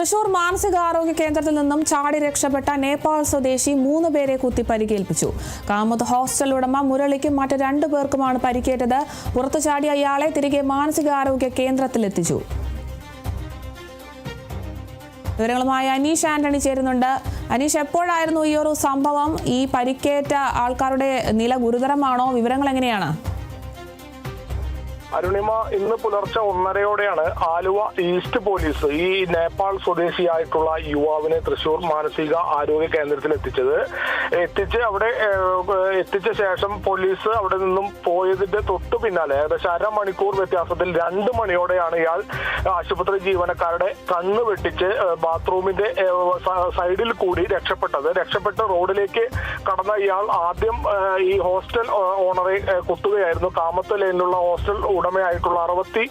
തൃശൂർ മാനസികാരോഗ്യ കേന്ദ്രത്തിൽ നിന്നും ചാടി രക്ഷപ്പെട്ട നേപ്പാൾ സ്വദേശി മൂന്ന് പേരെ കുത്തി പരിക്കേൽപ്പിച്ചു. കാമത്ത് ഹോസ്റ്റൽ ഉടമ മുരളിക്കും മറ്റ് രണ്ടു പേർക്കുമാണ് പരിക്കേറ്റത്. പുറത്തു ചാടിയ ഇയാളെ തിരികെ മാനസികാരോഗ്യ കേന്ദ്രത്തിലെത്തിച്ചു വിവരങ്ങളുമായി അനീഷ് ആന്റണി ചേരുന്നുണ്ട്. അനീഷ് എപ്പോഴായിരുന്നു ഈ ഒരു സംഭവം? ഈ പരിക്കേറ്റ ആൾക്കാരുടെ നില ഗുരുതരമാണോ? വിവരങ്ങൾ എങ്ങനെയാണ്? അരുണിമ ഇന്ന് പുലർച്ചെ ഒന്നരയോടെയാണ് ആലുവ ഈസ്റ്റ് പോലീസ് ഈ നേപ്പാൾ സ്വദേശിയായിട്ടുള്ള യുവാവിനെ തൃശൂർ മാനസിക ആരോഗ്യ കേന്ദ്രത്തിൽ എത്തിച്ചത്. എത്തിച്ച് അവിടെ എത്തിച്ച ശേഷം പോലീസ് അവിടെ നിന്നും പോയതിന്റെ തൊട്ടു പിന്നാലെ ഏകദേശം അരമണിക്കൂർ വ്യത്യാസത്തിൽ രണ്ട് മണിയോടെയാണ് ഇയാൾ ആശുപത്രി ജീവനക്കാരുടെ കണ്ണ് വെട്ടിച്ച് ബാത്റൂമിന്റെ സൈഡിൽ കൂടി രക്ഷപ്പെട്ടത്. രക്ഷപ്പെട്ട് റോഡിലേക്ക് കടന്ന ഇയാൾ ആദ്യം ഈ ഹോസ്റ്റൽ ഓണറെ കുത്തുകയായിരുന്നു. കാമത്ത് ലൈനിലുള്ള ഹോസ്റ്റൽ ഉടമയായിട്ടുള്ള അറുപത്തി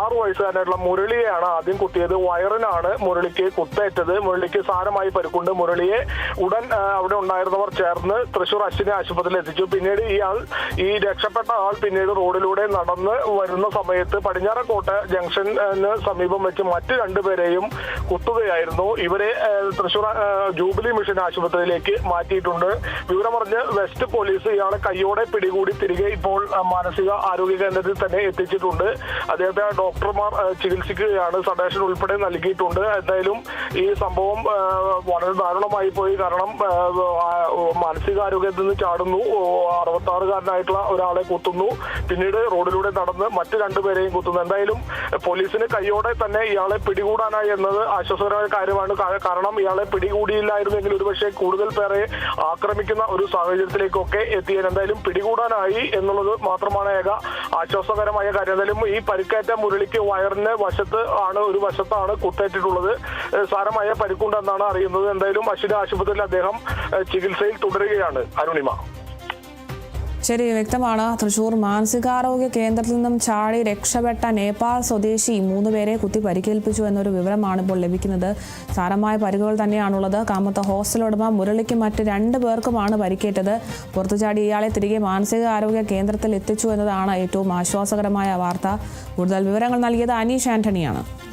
ആറ് വയസ്സുകാരനായിട്ടുള്ള മുരളിയെയാണ് ആദ്യം കുത്തിയത്. വയറിനാണ് മുരളിക്ക് കുത്തേറ്റത്. മുരളിക്ക് സാരമായി പരിക്കുണ്ട്. മുരളിയെ ഉടൻ അവിടെ ഉണ്ടായിരുന്നവർ ചേർന്ന് തൃശൂർ അശ്വിനി ആശുപത്രിയിൽ എത്തിച്ചു. പിന്നീട് ഇയാൾ ഈ രക്ഷപ്പെട്ട ആൾ പിന്നീട് റോഡിലൂടെ നടന്ന് വരുന്ന സമയത്ത് പടിഞ്ഞാറക്കോട്ട ജംഗ്ഷന് സമീപം വെച്ച് മറ്റു രണ്ടുപേരെയും കുത്തുകയായിരുന്നു. ഇവരെ തൃശൂർ ജൂബിലി മിഷൻ ആശുപത്രിയിലേക്ക് മാറ്റിയിട്ടുണ്ട്. വിവരമറിഞ്ഞ് വെസ്റ്റ് പോലീസ് ഇയാളെ കയ്യോടെ പിടികൂടി. തിരികെ ഇപ്പോൾ മാനസിക ആരോഗ്യ കേന്ദ്രത്തിൽ തന്നെ എത്തിച്ചിട്ടുണ്ട്. അദ്ദേഹത്തെ ഡോക്ടർമാർ ചികിത്സിക്കുകയാണ്. സഡേഷൻ ഉൾപ്പെടെ നൽകിയിട്ടുണ്ട്. എന്തായാലും ഈ സംഭവം വളരെ ദാരുണമായി പോയി. കാരണം മാനസികാരോഗ്യത്തിൽ നിന്ന് ചാടുന്നു. അറുപത്തി ആറുകാരനായിട്ടുള്ള ഒരാളെ കുത്തുന്നു. പിന്നീട് റോഡിലൂടെ നടന്ന് മറ്റു രണ്ടുപേരെയും കുത്തുന്നു. എന്തായാലും പോലീസിന് കയ്യോടെ തന്നെ ഇയാളെ പിടികൂടാനായി എന്നത് ആശ്വാസകരമായ കാര്യമാണ്. കാരണം ഇയാളെ പിടികൂടിയില്ലായിരുന്നെങ്കിൽ ഒരുപക്ഷെ കൂടുതൽ പേരെ ആക്രമിക്കുന്ന ഒരു സാഹചര്യത്തിലേക്കൊക്കെ എത്തിയാൽ എന്തായാലും പിടികൂടാനായി എന്നുള്ളത് മാത്രമാണ് ഏക ആശ്വാസകരമായ കാര്യം എന്തായാലും ഈ പരിക്കേറ്റ മുരളിക്ക് വയറിന് വശത്ത് ആണ് ഒരു വശത്താണ് കുത്തേറ്റിട്ടുള്ളത്. സാരമായ പരിക്കുണ്ടെന്നാണ് അറിയുന്നത്. എന്തായാലും അശ്വിന ആശുപത്രിയിൽ അദ്ദേഹം ചികിത്സയിൽ തുടരുകയാണ് അരുണിമ. ശരി വ്യക്തമാണ്. തൃശൂർ മാനസികാരോഗ്യ കേന്ദ്രത്തിൽ നിന്നും ചാടി രക്ഷപ്പെട്ട നേപ്പാൾ സ്വദേശി മൂന്ന് പേരെ കുത്തി പരിക്കേൽപ്പിച്ചു എന്നൊരു വിവരമാണ് ഇപ്പോൾ ലഭിക്കുന്നത്. സാരമായ പരിക്കുകൾ തന്നെയാണുള്ളത്. കാമത്ത് ഹോസ്റ്റൽ ഉടമ മുരളിക്കും മറ്റ് രണ്ട് പേർക്കുമാണ് പരിക്കേറ്റത്. പുറത്തു ചാടി ഇയാളെ തിരികെ മാനസികാരോഗ്യ കേന്ദ്രത്തിൽ എത്തിച്ചു എന്നതാണ് ഏറ്റവും ആശ്വാസകരമായ വാർത്ത. കൂടുതൽ വിവരങ്ങൾ നൽകിയത് അനീഷ് ആന്റണിയാണ്.